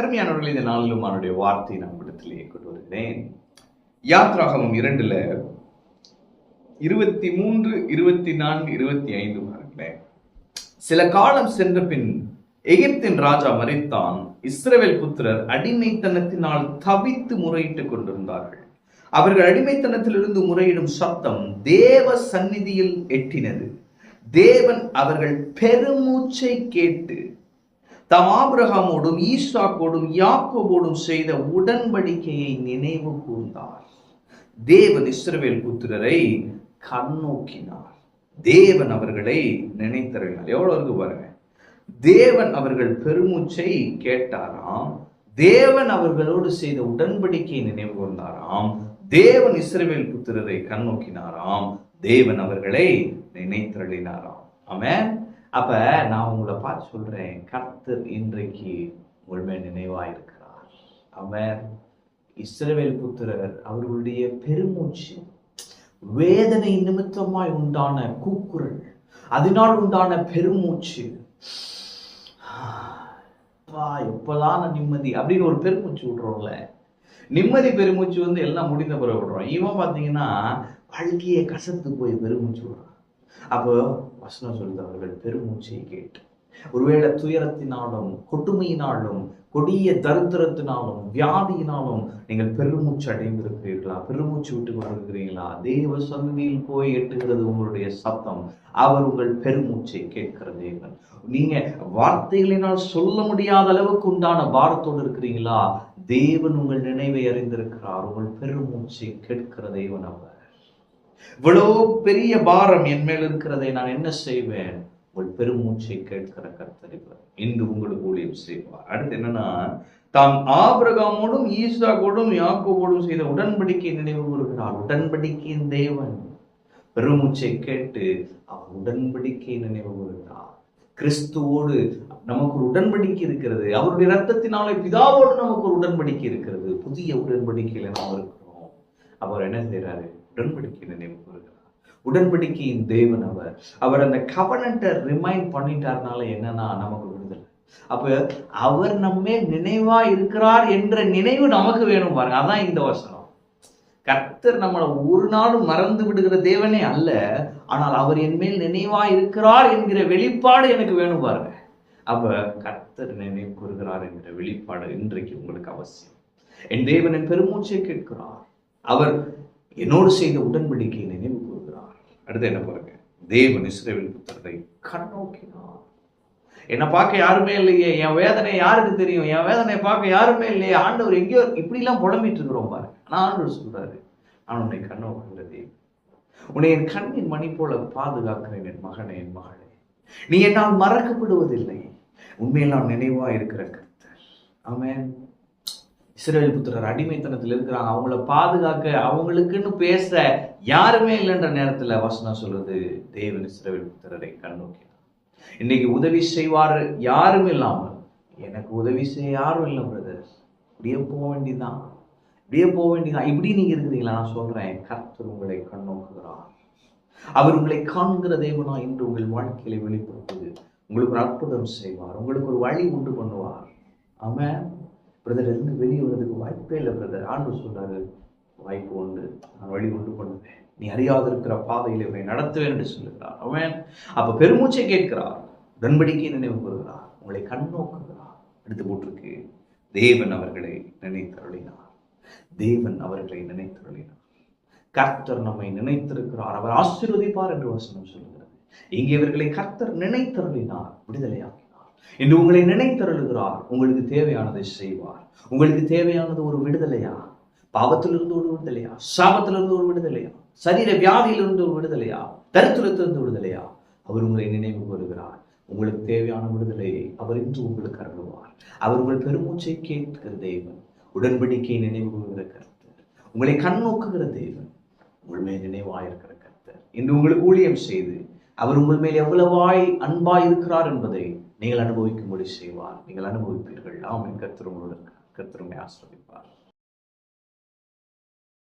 அருமையானவர்கள் இந்த நாளிலும் அவருடைய வார்த்தையை நான் இடத்திலேயே கொண்டு வருகிறேன். யாத்ராகமம் இரண்டுல இருபத்தி மூன்று இருபத்தி நான்கு இருபத்தி ஐந்து பாருங்களேன் சில காலம் சென்ற பின் எகிப்தின் ராஜா மறித்தான் இஸ்ரவேல் புத்திரர் அடிமைத்தனத்தினால் தவித்து முறையிட்டுக் கொண்டிருந்தார்கள். அவர்கள் அடிமைத்தனத்திலிருந்து முறையிடும் சத்தம் தேவ சந்நிதியில் எட்டினது. தேவன் அவர்கள் பெருமூச்சை கேட்டு தாம் ஆபிரகாமோடும் ஈசாக்கோடும் யாக்கோபோடும் செய்த உடன்படிக்கையை நினைவு கூர்ந்தார். தேவன் இஸ்ரவேல் புத்திரரை கண்ணோக்கினார். தேவன் அவர்களை நினைத்தருளினார் எவ்வளவு இருக்கு பாருங்க. தேவன் அவர்கள் பெருமூச்சை கேட்டாராம். தேவன் அவர்களோடு செய்த உடன்படிக்கையை நினைவு கூர்ந்தாராம். தேவன் இஸ்ரவேல் புத்திரரை கண்ணோக்கினாராம். தேவன் அவர்களை நினைத்தருளினாராம் ஆமென். அப்ப நான் உங்களை பார்த்து சொல்றேன் கர்த்தர் இன்றைக்கு உண்மை நினைவாக இருக்கிறார் அவர் இஸ்ரவேல் புத்திரர் அவர்களுடைய பெருமூச்சு வேதனை நிமித்தமாய் உண்டான கூக்குரல் அதனால் உண்டான பெருமூச்சு. அப்பா, எப்பலாம் நிம்மதி அப்படின்னு ஒரு பெருமூச்சு விடுறோம்ல. நிம்மதி பெருமூச்சு வந்து எல்லாம் முடிந்த பிறகு விடுறோம். இவன் பார்த்தீங்கன்னா வாழ்க்கையை கசத்து போய் பெருமூச்சு விடுறான். அப்போ வசனம் சொல்லுது அவர்கள் பெருமூச்சை கேட்டு ஒருவேளை துயரத்தினாலும் கொடுமையினாலும் கொடிய தரித்திரத்தினாலும் வியாதியினாலும் நீங்கள் பெருமூச்சு அடைந்திருக்கிறீர்களா? பெருமூச்சு விட்டு கொண்டிருக்கிறீங்களா தேவ சந்நிதியில் போய் எட்டுகிறது உங்களுடைய சத்தம். அவர் உங்கள் பெருமூச்சை கேட்கிற தேவன் நீங்க வார்த்தைகளினால் சொல்ல முடியாத அளவுக்கு உண்டான பாரத்தோடு இருக்கிறீங்களா? தேவன் உங்கள் நினைவை அறிந்திருக்கிறார். உங்கள் பெருமூச்சை கேட்கிற தேவன் அவர். இவ்வளவு பெரிய பாரம் என் மேல் இருக்கிறதை நான் என்ன செய்வேன்? உங்கள் பெருமூச்சை கேட்கிற கர்த்தரிவர் இன்று உங்களுக்கு ஊழியம் செய்வார். அடுத்து என்னன்னா தாம் ஆபிரகாமோடும் ஈசாக்கோடும் யாக்கோவோடும் செய்த உடன்படிக்கை நினைவு கூறுகிறார். உடன்படிக்கையின் தேவன். பெருமூச்சை கேட்டு அவர் உடன்படிக்கை நினைவு கூறுகிறார். கிறிஸ்துவோடு நமக்கு ஒரு உடன்படிக்கை இருக்கிறது. அவருடைய ரத்தத்தினாலே பிதாவோடு நமக்கு ஒரு உடன்படிக்கை இருக்கிறது. புதிய உடன்படிக்கையில நாம் இருக்கிறோம். அவர் என்ன செய்யறாரு உடன்படிக்கை நினைவு கூறுகிறார். உடன்படிக்கையின் தேவன் அவர். அவர் அந்த கவனத்தை ரிமைண்ட் பண்ணிட்டாருனால என்னன்னா நமக்கு விடுதலை. அப்ப அவர் நம்மே நினைவா இருக்கிறார் என்ற நினைவு நமக்கு வேணும் பாருங்க. அதான் இந்த வசனம். கர்த்தர் நம்மளை ஒரு நாளும் மறந்து விடுகிற தேவனே அல்ல. ஆனால் அவர் என் மேல் நினைவா இருக்கிறார் என்கிற வெளிப்பாடு எனக்கு வேணும் பாருங்க. அப்ப கர்த்தர் நினைவு கூறுகிறார் என்கிற வெளிப்பாடு இன்றைக்கு உங்களுக்கு அவசியம். என் தேவனின் பெருமூச்சை கேட்கிறார். அவர் என்னோடு செய்த உடன்படிக்கையை நினைவு கூறுகிறார் அடுத்து என்ன பாருங்க? தேவன் இஸ்ரேல் புத்தரை கண்ணோக்கினார். என்னை பார்க்க யாருமே இல்லையே. என் வேதனை யாருக்கு தெரியும்? என் வேதனை பார்க்க யாருமே இல்லையே. ஆண்டவர் எங்கேயோ இப்படிலாம் புலம்பிட்டு இருக்கிறோம் பாருங்க. ஆனால் ஆண்டவர் சொல்றாரு நான் உன்னை கண்ணோக்குகிற தேவன். உன்னை என் கண்ணின் மணி போல பாதுகாக்கிறேன் என் மகனே என் மகளே. நீ என்னால் மறக்கப்படுவதில்லை. உண்மையில் நான் நினைவா இருக்கிற கர்த்தர். ஆமேன். இஸ்ரேல் புத்திரர் அடிமைத்தனத்தில் இருக்கிறாங்க அவங்கள பாதுகாக்க அவங்களுக்குன்னு பேச யாருமே இல்லைன்ற நேரத்தில் வசனம் சொல்வது தேவன் இஸ்ரேல் புத்திரரை கண்ணோக்கி. இன்னைக்கு உதவி செய்வார் யாரும் இல்லாமல் எனக்கு உதவி செய்ய யாரும் இல்லை பிரதர் இப்படியே போக வேண்டியதுதான். இப்படியே போக வேண்டியதுதான். இப்படி நீங்கள் இருக்கிறீங்களா? நான் சொல்கிறேன் கர்த்தர் உங்களை கண்ணோக்குகிறார். அவர் உங்களை காண்கிற தேவனா இன்று உங்கள் வாழ்க்கையில வெளிப்படுத்துது. உங்களுக்கு ஒரு அற்புதம் செய்வார். உங்களுக்கு ஒரு வழி உண்டு பண்ணுவார். அவன் பிரதர் இருந்து வெளியே வர்றதுக்கு வாய்ப்பே இல்லை பிரதர். ஆண்டு சொல்றாரு வாய்ப்பு உண்டு. நான் வழி உண்டு பண்ணுவேன் நீ அறியாது இருக்கிற பாதையில் இவனை நடத்துவேன் என்று சொல்லுகிறார். அவன் அப்ப பெருமூச்சை கேட்கிறார். உடன்படிக்கை நினைவு கூறுகிறார். உங்களை கண்ணோக்குகிறார் எடுத்து போட்டிருக்கு தேவன் அவர்களை நினைத்தருளினார். தேவன் அவர்களை நினைத்தருளினார். கர்த்தர் நம்மை நினைத்திருக்கிறார். அவர் ஆசீர்வதிப்பார் என்று வசனம் சொல்லுகிறது. இங்கே இவர்களை கர்த்தர் நினைத்தருளினார். விடுதலையாக இன்று உங்களை நினைத்தருளுகிறார். உங்களுக்கு தேவையானதை செய்வார். உங்களுக்கு தேவையானது ஒரு விடுதலையா? பாவத்திலிருந்து ஒரு விடுதலையா? சாபத்திலிருந்து ஒரு விடுதலையா? சரீர வியாதியிலிருந்து ஒரு விடுதலையா? தரித்திரத்திலிருந்து விடுதலையா? அவர் உங்களை நினைவு கூறுகிறார். உங்களுக்கு தேவையான விடுதலையை அவர் இன்று உங்களுக்கு அருள்வார். அவர் உங்கள் பெருமூச்சை கேட்கிற தெய்வன் உடன்படிக்கை நினைவு கூறுகிற கருத்தர். உங்களை கண்ணோக்குகிற நோக்குகிற உங்கள் மேல் நினைவாயிருக்கிற கருத்தர். இன்று உங்களுக்கு ஊழியம் செய்து அவர் உங்கள் மேல் எவ்வளவாய் அன்பாய் இருக்கிறார் என்பதை நீங்கள் அனுபவிக்கும்படி செய்வார். நீங்கள் அனுபவிப்பீர்கள். ஆமென். கர்த்தர் உங்களோடு இருக்கிறார் ஆசிரமிப்பார்